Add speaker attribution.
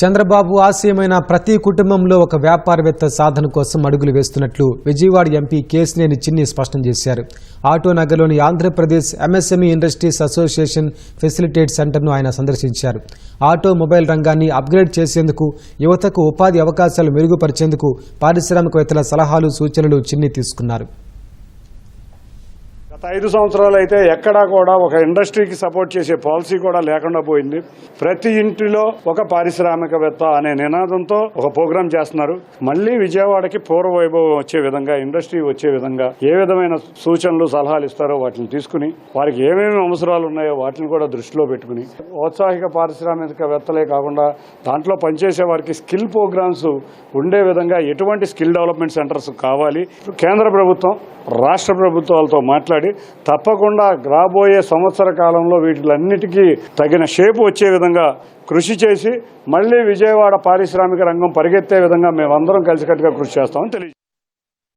Speaker 1: చంద్రబాబు ఆశయమైన ప్రతి కుటుంబంలో ఒక వ్యాపారవేత్త సాధన కోసం అడుగులు వేస్తున్నట్లు విజయవాడ ఎంపీ కేసినేని చిన్ని స్పష్టం చేశారు. ఆటో నగర్లోని Andhra Pradesh MSME industries association facilitate సెంటర్ను ఆయన సందర్శించారు. ఆటో మొబైల్ రంగాన్ని అప్గ్రేడ్ చేసేందుకు యువతకు ఉపాధి అవకాశాలు మెరుగుపరిచేందుకు పారిశ్రామికవేత్తల సలహాలు సూచనలు చిన్ని తీసుకున్నారు.
Speaker 2: గత ఐదు సంవత్సరాలు అయితే ఎక్కడా కూడా ఒక ఇండస్ట్రీకి సపోర్ట్ చేసే పాలసీ కూడా లేకుండా పోయింది. ప్రతి ఇంటిలో ఒక పారిశ్రామికవేత్త అనే నినాదంతో ఒక ప్రోగ్రాం చేస్తున్నారు. మళ్ళీ విజయవాడకి పూర్వ వైభవం వచ్చే విధంగా ఇండస్ట్రీ వచ్చే విధంగా ఏ విధమైన సూచనలు సలహాలు ఇస్తారో వాటిని తీసుకుని వారికి ఏమేమి అవసరాలు ఉన్నాయో వాటిని కూడా దృష్టిలో పెట్టుకుని ఔత్సాహిక పారిశ్రామికవేత్తలే కాకుండా దాంట్లో పనిచేసే వారికి స్కిల్ ప్రోగ్రామ్స్ ఉండే విధంగా ఎటువంటి స్కిల్ డెవలప్మెంట్ సెంటర్స్ కావాలి. కేంద్ర ప్రభుత్వం రాష్ట్ర ప్రభుత్వాలతో మాట్లాడి తప్పకుండా రాబోయే సంవత్సర కాలంలో వీటిలన్నిటికీ తగిన షేపు వచ్చే విధంగా కృషి చేసి మళ్ళీ విజయవాడ పారిశ్రామిక రంగం పరిగెత్తే విధంగా మేమందరం కలిసికట్టుగా కృషి చేస్తామని తెలియజేస్తాం